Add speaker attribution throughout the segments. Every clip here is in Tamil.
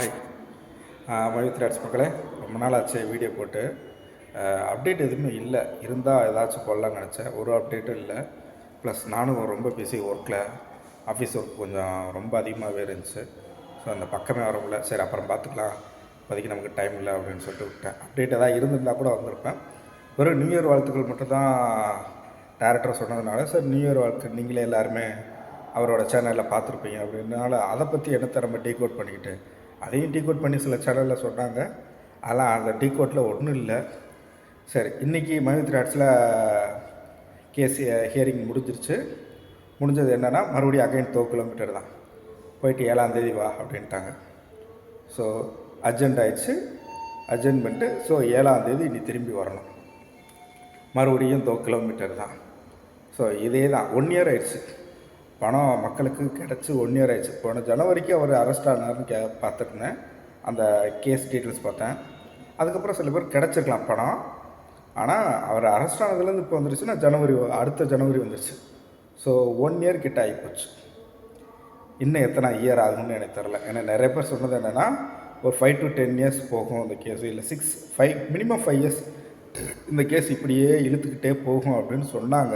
Speaker 1: ஹாய். மயூத் ராட்ஸ் மக்களே ரொம்ப நாள் ஆச்சு வீடியோ போட்டு. அப்டேட் எதுவுமே இல்லை. இருந்தால் ஏதாச்சும் போடலாம்னு நினச்சேன். ஒரு அப்டேட்டும் இல்லை. ப்ளஸ் நானும் ரொம்ப பிஸி ஒர்க்கில் ஆஃபீஸ் ஒர்க் கொஞ்சம் ரொம்ப அதிகமாகவே இருந்துச்சு. ஸோ அந்த பக்கமே வர முடியல. சரி அப்புறம் பார்த்துக்கலாம் இப்போதைக்கு நமக்கு டைம் இல்லை அப்படின்னு சொல்லிட்டு விட்டேன். அப்டேட் ஏதாவது இருந்திருந்தால் கூட வந்திருப்பேன். வெறும் நியூ இயர் வாழ்த்துக்கள் மட்டும்தான் டேரக்டர் சொன்னதுனால சார் நியூ இயர் வாழ்த்து. நீங்களே எல்லாருமே அவரோட சேனலில் பார்த்துருப்பீங்க அப்படின்னால அதை பற்றி என்னத்தை நம்ம டீகோட் பண்ணிக்கிட்டு அதையும் டீகோட் பண்ணி சில சேனலில் சொன்னாங்க. ஆனால் அந்த டீகோட்டில் ஒன்றும் இல்லை. சரி இன்றைக்கி மயூத் ராட்ஸில் கேஸ் ஹியரிங் முடிஞ்சிருச்சு. முடிஞ்சது என்னென்னா மறுபடியும் அகைன் தோ கிலோமீட்டர் தான். போயிட்டு ஏழாந்தேதி வா அப்படின்ட்டாங்க. ஸோ அர்ஜென்ட் ஆயிடுச்சு. அர்ஜென்ட் பண்ணிட்டு ஸோ ஏழாந்தேதி நீ திரும்பி வரணும். மறுபடியும் தோ கிலோமீட்டர் தான். ஸோ இதே தான் ஒன் இயர் ஆயிடுச்சு. பணம் மக்களுக்கு கிடச்சி ஒன் இயர் ஆயிடுச்சு. போன ஜனவரிக்கு அவர் அரெஸ்ட் ஆனார்னு கே பார்த்துருந்தேன். அந்த கேஸ் டீட்டெயில்ஸ் பார்த்தேன். அதுக்கப்புறம் சில பேர் கிடச்சிருக்கலாம் பணம். ஆனால் அவர் அரெஸ்ட் ஆனதுலேருந்து இப்போ வந்துருச்சுன்னா ஜனவரி அடுத்த ஜனவரி வந்துருச்சு. ஸோ ஒன் இயர் கிட்ட ஆகிப்போச்சு இன்னும் எத்தனை இயர் ஆகும்னு எனக்கு தெரில ஏன்னா நிறைய பேர் சொன்னது என்னென்னா ஒரு ஃபைவ் டு டென் இயர்ஸ் போகும் அந்த கேஸ் இல்லை six five minimum five years இந்த கேஸ் இப்படியே இழுத்துக்கிட்டே போகும் அப்படின்னு சொன்னாங்க.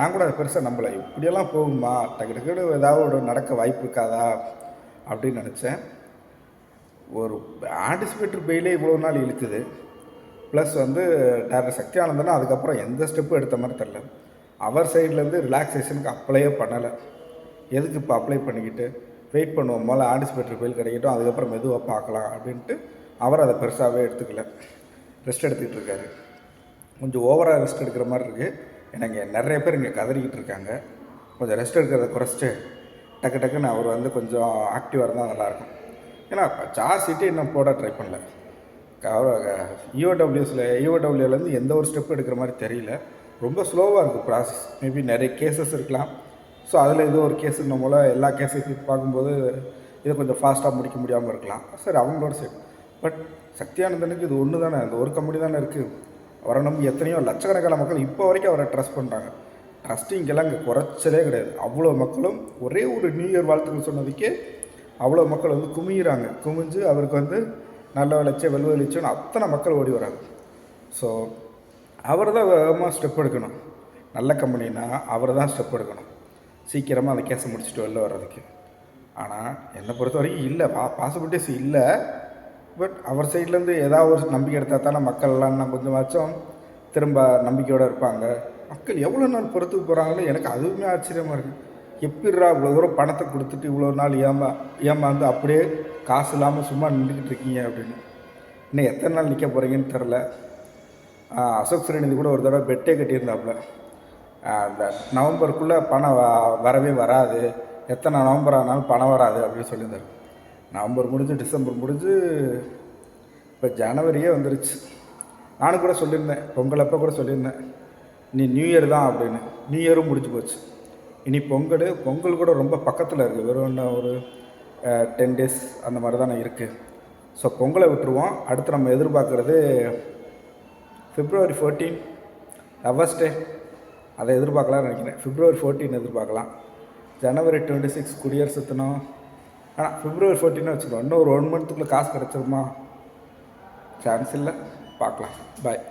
Speaker 1: நான் கூட அதை பெருசாக நம்பலை. இப்படியெல்லாம் போகுமா? டக்கு டக்குனு ஏதாவது ஒரு நடக்க வாய்ப்பு இருக்காதா? அப்படின்னு நினச்சேன். ஒரு ஆன்டிசிபேட்டர் பெயிலே இவ்வளோ நாள் இழுக்குது. ப்ளஸ் வந்து டாக்டர் சக்தியானந்தனா அதுக்கப்புறம் எந்த ஸ்டெப்பும் எடுத்த மாதிரி தெரில அவர் சைட்லேருந்து ரிலாக்ஸேஷனுக்கு அப்ளையே பண்ணலை. எதுக்கு இப்போ அப்ளை பண்ணிக்கிட்டு? வெயிட் பண்ணுவோம் முதல்ல ஆன்டிசிபேட்டர் பெயில் கிடைக்கட்டும் அதுக்கப்புறம் மெதுவாக பார்க்கலாம் அப்படின்ட்டு அவர் அதை பெருசாகவே எடுத்துக்கல. ரெஸ்ட் எடுத்துக்கிட்டு இருக்காரு. கொஞ்சம் ஓவராக ரெஸ்ட் எடுக்கிற மாதிரி இருக்குது எனக்கு நிறைய பேர் இங்கே கதறிக்கிட்டு இருக்காங்க. கொஞ்சம் ரெஸ்ட் எடுக்கிறத குறைச்சிட்டு டக்கு டக்குன்னு அவர் வந்து கொஞ்சம் ஆக்டிவாக இருந்தால் நல்லாயிருக்கும். ஏன்னா சார் சீட்டு இன்னும் போட ட்ரை பண்ணல. இஓடபிள்யூஸில் இஓடபிள்யூலேருந்து எந்த ஒரு ஸ்டெப் எடுக்கிற மாதிரி தெரியல. ரொம்ப ஸ்லோவாக இருக்குது ப்ராசஸ் மேபி நிறைய கேசஸ் இருக்கலாம். ஸோ அதில் ஏதோ ஒரு கேஸுக்கு போல் எல்லா கேஸையும் பார்க்கும்போது இதை கொஞ்சம் ஃபாஸ்ட்டாக முடிக்க முடியாமல் இருக்கலாம். சரி அவங்களோட சரி பட் சக்தியானந்தனுக்கு இது ஒன்று தானே அந்த ஒரு கம்பெனி தானே இருக்குது அவரை நம்பி எத்தனையோ லட்சக்கணக்கான மக்கள் இப்போ வரைக்கும் அவரை ட்ரஸ்ட் பண்ணுறாங்க ட்ரஸ்டிங்கெல்லாம் இங்கே குறைச்சலே கிடையாது. அவ்வளோ மக்களும் ஒரே ஒரு நியூ இயர் வாழ்த்துக்கள் சொன்னதுக்கே அவ்வளோ மக்கள் வந்து குமிகிறாங்க குமிஞ்சு அவருக்கு வந்து நல்ல விளைச்ச வெள்ள அத்தனை மக்கள் ஓடி வராங்க. ஸோ அவர் தான் வேகமாக ஸ்டெப் எடுக்கணும். நல்ல கம்பெனினா அவர் தான் ஸ்டெப் எடுக்கணும். சீக்கிரமாக அந்த கேஸை முடிச்சுட்டு வெளில வர்றதுக்கு. ஆனால் என்னை பொறுத்த வரைக்கும் இல்லை. பா பாசிபிலிட்டிஸ் இல்லை. பட் அவர் சைட்லேருந்து ஏதாவது ஒரு நம்பிக்கை எடுத்தால் தானே மக்கள் எல்லாம் இன்னும் கொஞ்சமாச்சும் திரும்ப நம்பிக்கையோடு இருப்பாங்க. மக்கள் எவ்வளோ நாள் பொறுத்துக்கு போகிறாங்களோ எனக்கு அதுவுமே ஆச்சரியமாக இருக்குது எப்படிரா இவ்வளோ தூரம் பணத்தை கொடுத்துட்டு இவ்வளோ நாள் ஏமா ஏமாந்து அப்படியே காசு இல்லாமல் சும்மா நின்றுக்கிட்டு இருக்கீங்க அப்படின்னு. இன்னும் எத்தனை நாள் நிற்க போகிறீங்கன்னு தெரில அசோக் ஸ்ரீநிதி கூட ஒரு தடவை பெட்டே கட்டியிருந்தாப்புல. அந்த நவம்பருக்குள்ளே பணம் வரவே வராது. எத்தனை நவம்பர் ஆனாலும் பணம் வராது அப்படின்னு சொல்லியிருந்தாரு. நவம்பர் முடிஞ்சு டிசம்பர் முடிஞ்சு இப்போ ஜனவரியே வந்துருச்சு. நானும் கூட சொல்லியிருந்தேன் பொங்கல் அப்போ கூட சொல்லியிருந்தேன் நீ நியூ இயர் தான் அப்படின்னு. நியூ இயரும் முடிஞ்சு போச்சு. இனி பொங்கல் பொங்கல் கூட ரொம்ப பக்கத்தில் இருக்குது வெறும் என்ன ஒரு டென் டேஸ் அந்த மாதிரி தானே இருக்குது ஸோ பொங்கலை விட்டுருவோம். அடுத்து நம்ம எதிர்பார்க்குறது ஃபிப்ரவரி ஃபோர்டீன் லவர்ஸ் டே அதை எதிர்பார்க்கலாம்னு நினைக்கிறேன். ஃபிப்ரவரி ஃபோர்டீன் எதிர்பார்க்கலாம். ஜனவரி டுவெண்ட்டி சிக்ஸ் குடியரசு தினம். ஆனால் பிப்ரவரி ஃபோர்டீனாக வச்சுக்கோ இன்னும் ஒரு ஒன் மந்த்துக்குள்ளே காசு கிடச்சிருமா? சான்ஸ் இல்லை. பார்க்கலாம். பாய்